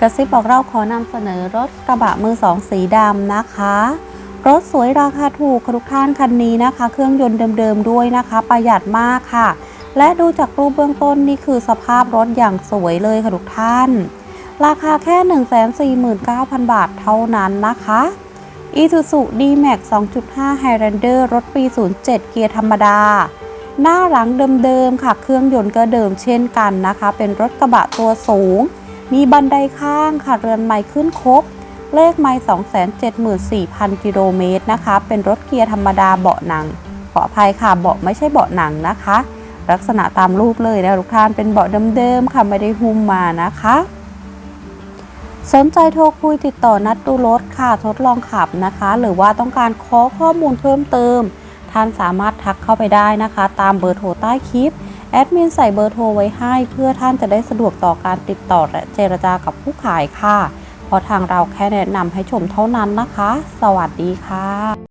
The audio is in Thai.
กระซิบบอกเราขอนำเสนอรถกระบะมือสองสีดำนะคะ รถสวยราคาถูกค่ะทุกท่านคันนี้นะคะ เครื่องยนต์เดิมๆด้วยนะคะ ประหยัดมากค่ะ และดูจากรูปเบื้องต้นนี่คือสภาพรถอย่างสวยเลยค่ะทุกท่าน ราคาแค่ 149,000 บาทเท่านั้นนะคะ Isuzu D-Max 2.5 Highlander รถปี 07 เกียร์ธรรมดา หน้าหลังเดิมๆค่ะ เครื่องยนต์ก็เดิมเช่นกันนะคะ เป็นรถกระบะตัวสูง มีบันไดข้างค่ะ เรือนไม้ขึ้นครบ เลขไม้274,000 กิโลเมตรนะคะ เป็นรถเกียร์ธรรมดาเบาะหนัง ขออภัยค่ะ เบาะไม่ใช่เบาะหนังนะคะ ลักษณะตามรูปเลยนะทุกท่าน เป็นเบาะเดิมๆค่ะ ไม่ได้หุ้มมานะคะ สนใจโทรคุยติดต่อนัดดูรถค่ะ ทดลองขับนะคะ หรือว่าต้องการขอข้อมูลเพิ่มเติม ท่านสามารถทักเข้าไปได้นะคะ ตามเบอร์โทรใต้คลิป แอดมินใส่เบอร์โทรไว้ให้ เพื่อท่านจะได้สะดวกต่อการติดต่อและเจรจากับผู้ขายค่ะ เพราะทางเราแค่แนะนำให้ชมเท่านั้นนะคะ สวัสดีค่ะ